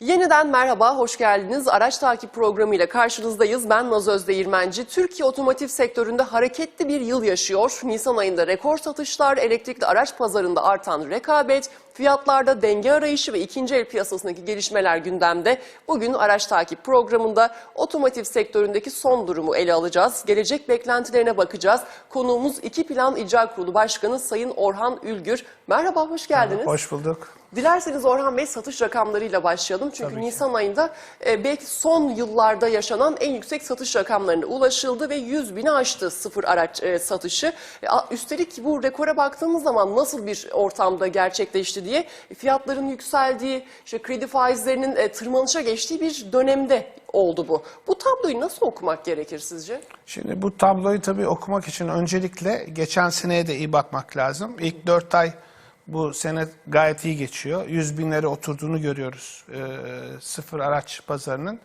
Yeniden merhaba, hoş geldiniz. Araç takip programıyla karşınızdayız. Ben Naz Özdeğirmenci. Türkiye otomotiv sektöründe hareketli bir yıl yaşıyor. Nisan ayında rekor satışlar, elektrikli araç pazarında artan rekabet, fiyatlarda denge arayışı ve ikinci el piyasasındaki gelişmeler gündemde. Bugün araç takip programında otomotiv sektöründeki son durumu ele alacağız. Gelecek beklentilerine bakacağız. Konuğumuz İki Plan İcra Kurulu Başkanı Sayın Orhan Ülgür. Merhaba, hoş geldiniz. Hoş bulduk. Dilerseniz Orhan Bey satış rakamlarıyla başlayalım. Çünkü Tabii ki. Nisan ayında e, belki son yıllarda yaşanan en yüksek satış rakamlarına ulaşıldı ve 100 bini aştı sıfır araç e, satışı. E, üstelik bu rekora baktığımız zaman nasıl bir ortamda gerçekleşti diye fiyatların yükseldiği, işte kredi faizlerinin e, tırmanışa geçtiği bir dönemde oldu bu. Bu tabloyu nasıl okumak gerekir sizce? Şimdi bu tabloyu tabii okumak için öncelikle geçen seneye de iyi bakmak lazım. İlk 4 ay bu sene gayet iyi geçiyor. 100 binlere oturduğunu görüyoruz e, sıfır araç pazarının.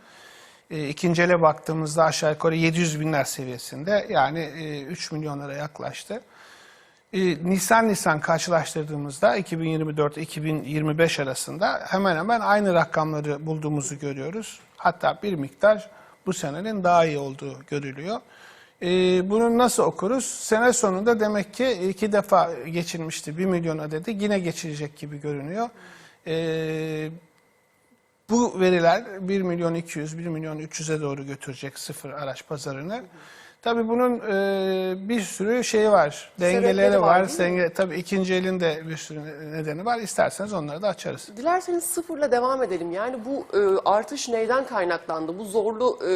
E, ikinci ele baktığımızda aşağı yukarı 700 binler seviyesinde yani e, 3 milyonlara yaklaştı. E, Nisan Nisan karşılaştırdığımızda 2024-2025 arasında hemen hemen aynı rakamları bulduğumuzu görüyoruz. Hatta bir miktar bu senenin daha iyi olduğu görülüyor. E, bunu nasıl okuruz? Sene sonunda demek ki iki defa geçilmişti 1 milyon adedi yine geçilecek gibi görünüyor. E, bu veriler 1 milyon 200, 1 milyon 300'e doğru götürecek sıfır araç pazarını. Tabii bunun e, bir sürü şeyi var, dengeleri var, var. Denge, tabii ikinci elin de bir sürü nedeni var. İsterseniz onları da açarız. Dilerseniz sıfırla devam edelim. Yani bu e, artış neyden kaynaklandı? Bu zorlu e,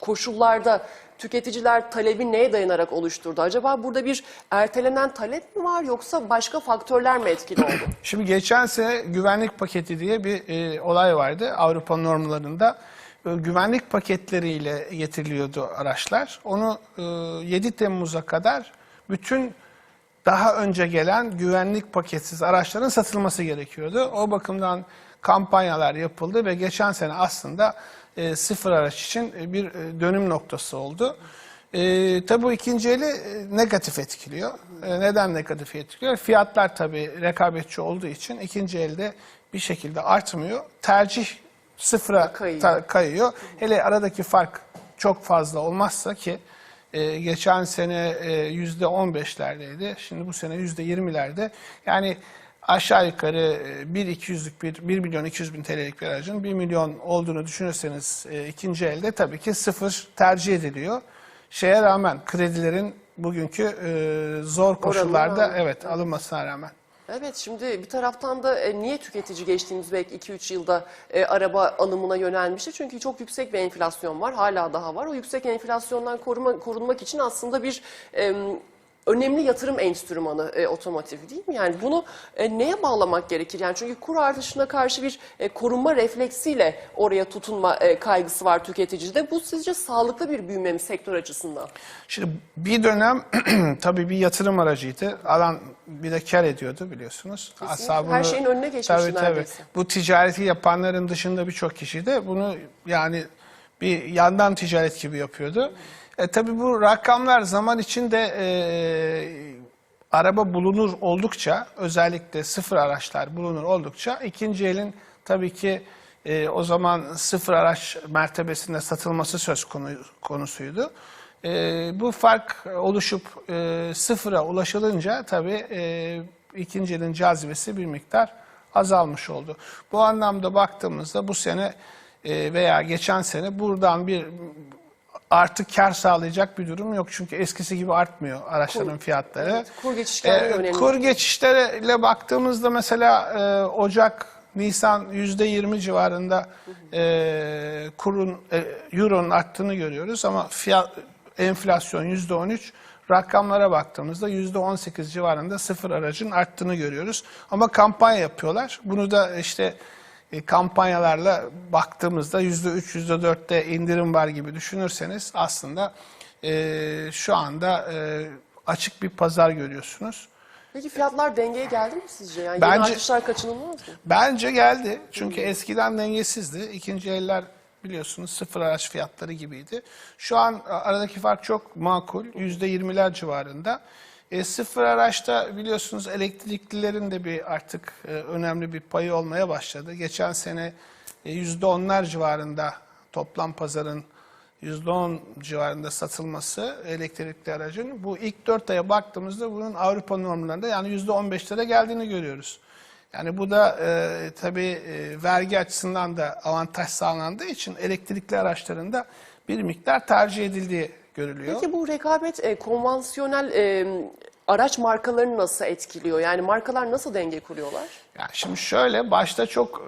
koşullarda tüketiciler talebi neye dayanarak oluşturdu? Acaba burada bir ertelenen talep mi var yoksa başka faktörler mi etkili oldu? Şimdi geçen sene güvenlik paketi diye bir e, olay vardı Avrupa normlarında. E, güvenlik paketleriyle getiriliyordu araçlar. Onu e, 7 Temmuz'a kadar bütün daha önce gelen güvenlik paketsiz araçların satılması gerekiyordu. O bakımdan kampanyalar yapıldı ve geçen sene aslında e, sıfır araç için e, bir e, dönüm noktası oldu. E, tabii bu ikinci eli e, negatif etkiliyor. E, neden negatif etkiliyor? Fiyatlar tabii rekabetçi olduğu için ikinci elde bir şekilde artmıyor. Tercih sıfıra Kayıyor. ta- kayıyor. Hele aradaki fark çok fazla olmazsa ki e, geçen sene e, yüzde on beşlerdeydi. Şimdi bu sene yüzde yirmilerde. Yani aşağı yukarı e, bir 200'lük bir 1 milyon 200 bin TL'lik bir aracın 1 milyon olduğunu düşünürseniz e, ikinci elde tabii ki sıfır tercih ediliyor. Şeye rağmen kredilerin bugünkü e, zor koşullarda Oranına- evet alınmasına rağmen. Evet şimdi bir taraftan da e, niye tüketici geçtiğimiz belki 2-3 yılda e, araba alımına yönelmişti? Çünkü çok yüksek bir enflasyon var, hala daha var. O yüksek enflasyondan koruma, korunmak için aslında bir e, önemli yatırım enstrümanı e, otomotiv değil mi? Yani bunu e, neye bağlamak gerekir? Yani çünkü kur artışına karşı bir e, korunma refleksiyle oraya tutunma e, kaygısı var tüketicide. Bu sizce sağlıklı bir büyüme mi sektör açısından? Şimdi bir dönem tabii bir yatırım aracıydı. Alan bir de kar ediyordu biliyorsunuz. Kesinlikle. Her şeyin önüne geçmişti Tabii, tabii. neredeyse. Bu ticareti yapanların dışında birçok kişi de bunu yani bir yandan ticaret gibi yapıyordu. E, tabii bu rakamlar zaman içinde e, araba bulunur oldukça özellikle sıfır araçlar bulunur oldukça ikinci elin tabii ki e, o zaman sıfır araç mertebesinde satılması söz konu, konusuydu. E, bu fark oluşup e, sıfıra ulaşılınca tabii e, ikinci elin cazibesi bir miktar azalmış oldu. Bu anlamda baktığımızda bu sene e, veya geçen sene buradan bir artık kar sağlayacak bir durum yok. Çünkü eskisi gibi artmıyor araçların Kur- fiyatları. evet, kur geçişkenliği Ee, önemli. Kur geçişleriyle baktığımızda mesela e, Ocak, Nisan yüzde yirmi civarında e, kurun, e, euronun arttığını görüyoruz ama fiyat, enflasyon yüzde on üç. Rakamlara baktığımızda yüzde on sekiz civarında sıfır aracın arttığını görüyoruz. Ama kampanya yapıyorlar. Bunu da işte kampanyalarla baktığımızda yüzde üç, yüzde dörtte indirim var gibi düşünürseniz aslında e, şu anda e, açık bir pazar görüyorsunuz. Peki fiyatlar dengeye geldi mi sizce? Yani yeni Bence- artışlar kaçınılmaz mı? Bence geldi. Çünkü eskiden dengesizdi. İkinci eller biliyorsunuz sıfır araç fiyatları gibiydi. Şu an aradaki fark çok makul. Yüzde yirmiler civarında. E, sıfır araçta biliyorsunuz elektriklilerin de bir artık e, önemli bir payı olmaya başladı. Geçen sene e, yüzde onlar civarında toplam pazarın yüzde on civarında satılması elektrikli aracın. Bu ilk dört aya baktığımızda bunun Avrupa normlarında yani yüzde on beşlere geldiğini görüyoruz. Yani bu da e, tabii e, vergi açısından da avantaj sağlandığı için elektrikli araçların da bir miktar tercih edildiği görülüyor. Peki bu rekabet e, konvansiyonel e, araç markalarını nasıl etkiliyor? Yani markalar nasıl denge kuruyorlar? Yani şimdi şöyle başta çok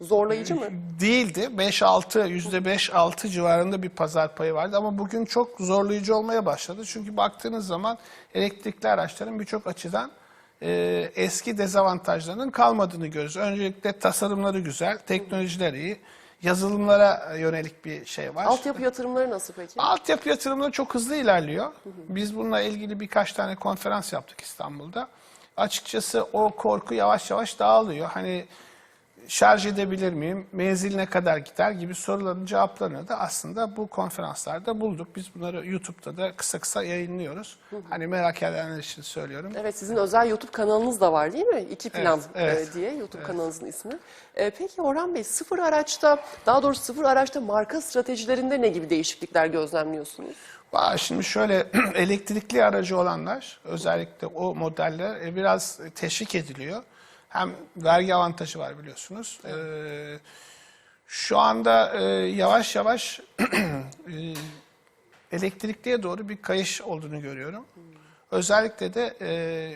Zorlayıcı mı? değildi. 5-6, %5-6 civarında bir pazar payı vardı ama bugün çok zorlayıcı olmaya başladı. Çünkü baktığınız zaman elektrikli araçların birçok açıdan e, eski dezavantajlarının kalmadığını görüyoruz. Öncelikle tasarımları güzel, teknolojiler iyi, yazılımlara yönelik bir şey var. Altyapı yatırımları nasıl peki? Altyapı yatırımları çok hızlı ilerliyor. Biz bununla ilgili birkaç tane konferans yaptık İstanbul'da. Açıkçası o korku yavaş yavaş dağılıyor. Hani şarj edebilir miyim, menzil ne kadar gider gibi soruların cevaplarını da aslında bu konferanslarda bulduk. Biz bunları YouTube'da da kısa kısa yayınlıyoruz. Hani merak edenler için söylüyorum. Evet sizin özel YouTube kanalınız da var değil mi? İki plan Evet, evet. diye YouTube kanalınızın ismi. E, peki Orhan Bey sıfır araçta daha doğrusu sıfır araçta marka stratejilerinde ne gibi değişiklikler gözlemliyorsunuz? Şimdi şöyle elektrikli aracı olanlar özellikle o modeller e, biraz teşvik ediliyor. Hem vergi avantajı var biliyorsunuz. Ee, şu anda e, yavaş yavaş e, elektrikliye doğru bir kayış olduğunu görüyorum. Özellikle de e,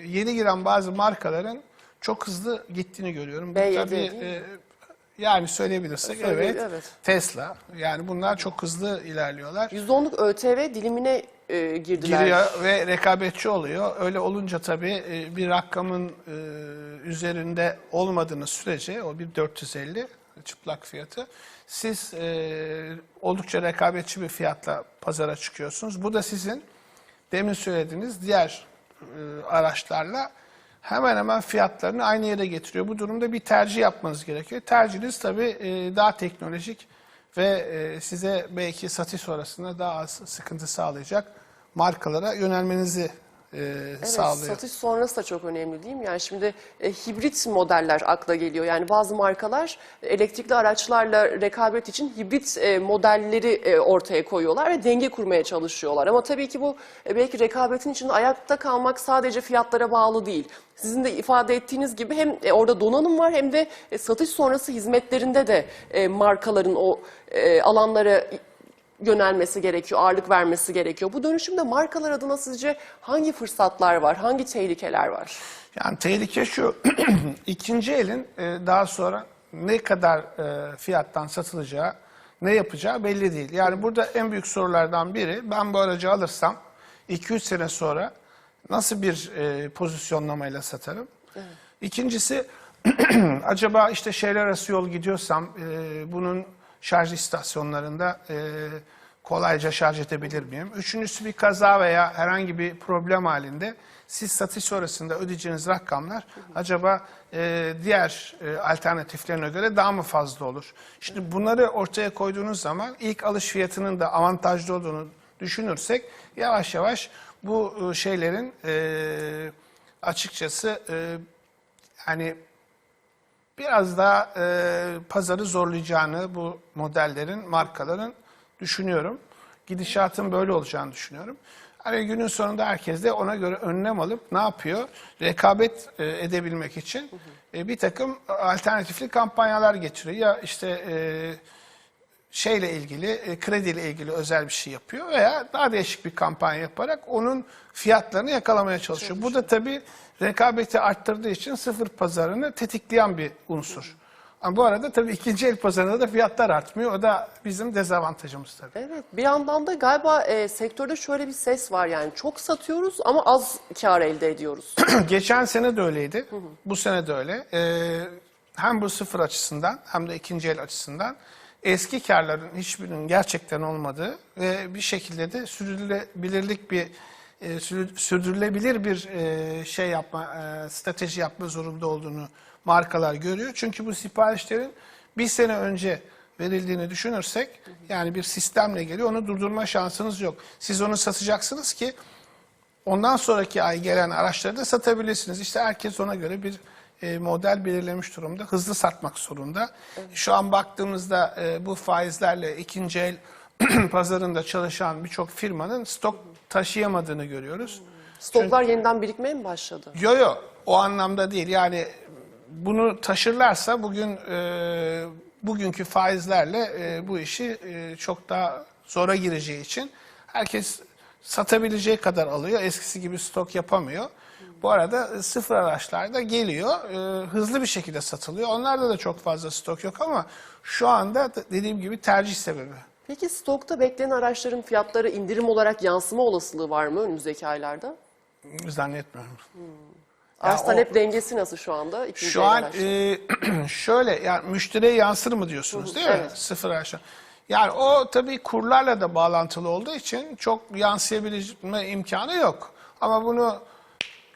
yeni giren bazı markaların çok hızlı gittiğini görüyorum. Bu B7 tabii e, yani söyleyebilirsek Söyle- evet, evet. Tesla yani bunlar çok hızlı ilerliyorlar %10'luk ÖTV dilimine e, girdiler. giriyor ve rekabetçi oluyor. Öyle olunca tabii e, bir rakamın e, üzerinde olmadığınız sürece o bir 450 çıplak fiyatı siz e, oldukça rekabetçi bir fiyatla pazara çıkıyorsunuz. Bu da sizin demin söylediğiniz diğer e, araçlarla hemen hemen fiyatlarını aynı yere getiriyor. Bu durumda bir tercih yapmanız gerekiyor. Tercihiniz tabii e, daha teknolojik ve e, size belki satış sonrasında daha az sıkıntı sağlayacak markalara yönelmenizi e, Evet, sağlıyor. satış sonrası da çok önemli değil mi? Yani şimdi e, hibrit modeller akla geliyor. Yani bazı markalar elektrikli araçlarla rekabet için hibrit e, modelleri e, ortaya koyuyorlar ve denge kurmaya çalışıyorlar. Ama tabii ki bu e, belki rekabetin içinde ayakta kalmak sadece fiyatlara bağlı değil. Sizin de ifade ettiğiniz gibi hem e, orada donanım var hem de e, satış sonrası hizmetlerinde de e, markaların o e, alanlara yönelmesi gerekiyor, ağırlık vermesi gerekiyor. Bu dönüşümde markalar adına sizce hangi fırsatlar var, hangi tehlikeler var? Yani tehlike şu, ikinci elin e, daha sonra ne kadar e, fiyattan satılacağı, ne yapacağı belli değil. Yani burada en büyük sorulardan biri, ben bu aracı alırsam 2-3 sene sonra nasıl bir e, pozisyonlamayla satarım? İkincisi, acaba işte şehirler arası yol gidiyorsam bunun şarj istasyonlarında e, kolayca şarj edebilir miyim? Üçüncüsü bir kaza veya herhangi bir problem halinde siz satış sonrasında ödeyeceğiniz rakamlar acaba e, diğer e, alternatiflerine göre daha mı fazla olur? Şimdi bunları ortaya koyduğunuz zaman ilk alış fiyatının da avantajlı olduğunu düşünürsek yavaş yavaş bu e, şeylerin e, açıkçası e, yani biraz daha e, pazarı zorlayacağını bu modellerin, markaların düşünüyorum. Gidişatın böyle olacağını düşünüyorum. Hani günün sonunda herkes de ona göre önlem alıp ne yapıyor? Rekabet e, edebilmek için e, bir takım alternatifli kampanyalar getiriyor. Ya işte e, şeyle ilgili, e, krediyle ilgili özel bir şey yapıyor veya daha değişik bir kampanya yaparak onun fiyatlarını yakalamaya çalışıyor. Bu da tabii rekabeti arttırdığı için sıfır pazarını tetikleyen bir unsur. Ama bu arada tabii ikinci el pazarında da fiyatlar artmıyor. O da bizim dezavantajımız tabii. Evet, bir yandan da galiba e, sektörde şöyle bir ses var yani çok satıyoruz ama az kar elde ediyoruz. Geçen sene de öyleydi. Bu sene de öyle. Ee, hem bu sıfır açısından hem de ikinci el açısından eski karların hiçbirinin gerçekten olmadığı ve bir şekilde de sürdürülebilirlik bir e, sürdürülebilir bir e, şey yapma, e, strateji yapma zorunda olduğunu markalar görüyor. Çünkü bu siparişlerin bir sene önce verildiğini düşünürsek yani bir sistemle geliyor onu durdurma şansınız yok. Siz onu satacaksınız ki ondan sonraki ay gelen araçları da satabilirsiniz. İşte herkes ona göre bir e, model belirlemiş durumda. Hızlı satmak zorunda. Şu an baktığımızda e, bu faizlerle ikinci el pazarında çalışan birçok firmanın stok taşıyamadığını görüyoruz. Stoklar yeniden birikmeye mi başladı? Yo yo o anlamda değil. Yani bunu taşırlarsa bugün e, bugünkü faizlerle e, bu işi e, çok daha zora gireceği için herkes satabileceği kadar alıyor. Eskisi gibi stok yapamıyor. Bu arada sıfır araçlar da geliyor. e, hızlı bir şekilde satılıyor. Onlarda da çok fazla stok yok ama şu anda da dediğim gibi tercih sebebi. Peki stokta beklenen araçların fiyatları indirim olarak yansıma olasılığı var mı önümüzdeki aylarda? Zannetmiyorum. Arz o- talep dengesi nasıl şu anda? ikinci Şu an e, şöyle yani müşteriye yansır mı diyorsunuz değil mi? evet. Sıfır aşağı. Yani o tabii kurlarla da bağlantılı olduğu için çok yansıyabilme imkanı yok. Ama bunu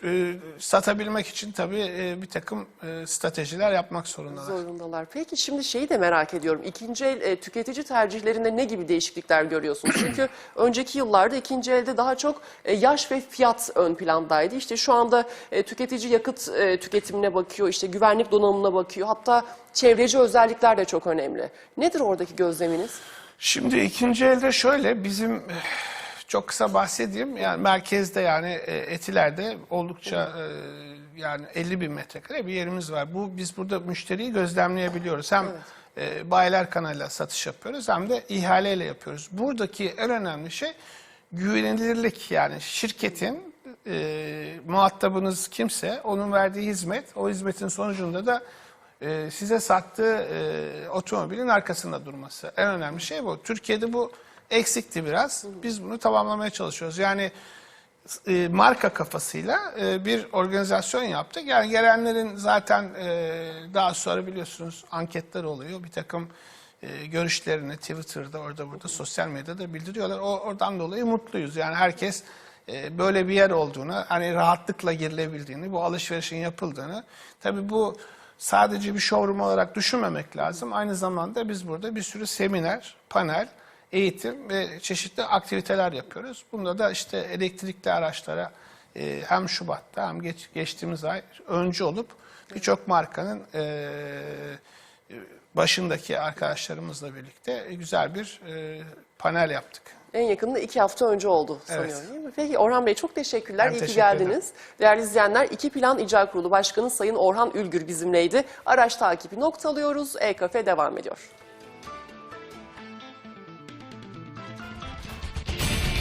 e, satabilmek için tabii e, bir takım e, stratejiler yapmak zorundalar. Zorundalar. Peki şimdi şeyi de merak ediyorum. İkinci el e, tüketici tercihlerinde ne gibi değişiklikler görüyorsunuz? Çünkü önceki yıllarda ikinci elde daha çok e, yaş ve fiyat ön plandaydı. İşte şu anda e, tüketici yakıt e, tüketimine bakıyor, işte güvenlik donanımına bakıyor. Hatta çevreci özellikler de çok önemli. Nedir oradaki gözleminiz? Şimdi ikinci elde şöyle bizim eh, çok kısa bahsedeyim. Yani merkezde yani e, Etiler'de oldukça e, yani 50 bin metrekare bir yerimiz var. Bu biz burada müşteriyi gözlemleyebiliyoruz. Hem e, bayiler kanalıyla satış yapıyoruz hem de ihaleyle yapıyoruz. Buradaki en önemli şey güvenilirlik yani şirketin e, muhatabınız kimse onun verdiği hizmet o hizmetin sonucunda da e, size sattığı e, otomobilin arkasında durması. En önemli şey bu. Türkiye'de bu eksikti biraz. Biz bunu tamamlamaya çalışıyoruz. Yani e, marka kafasıyla e, bir organizasyon yaptık. Yani gelenlerin zaten e, daha sonra biliyorsunuz anketler oluyor. Bir takım e, görüşlerini Twitter'da orada burada sosyal medyada bildiriyorlar. O, oradan dolayı mutluyuz. Yani herkes e, böyle bir yer olduğunu, hani rahatlıkla girilebildiğini, bu alışverişin yapıldığını. Tabii bu sadece bir showroom olarak düşünmemek lazım. Aynı zamanda biz burada bir sürü seminer, panel, eğitim ve çeşitli aktiviteler yapıyoruz. Bunda da işte elektrikli araçlara e, hem Şubat'ta hem geç, geçtiğimiz ay öncü olup birçok markanın e, başındaki arkadaşlarımızla birlikte güzel bir e, panel yaptık. En yakında iki hafta önce oldu sanıyorum Evet. değil mi? Peki Orhan Bey çok teşekkürler. Ben İyi ki teşekkür geldiniz. Değerli izleyenler İki Plan İcra Kurulu Başkanı Sayın Orhan Ülgür bizimleydi. Araç takibi noktalıyoruz. E-Kafe devam ediyor.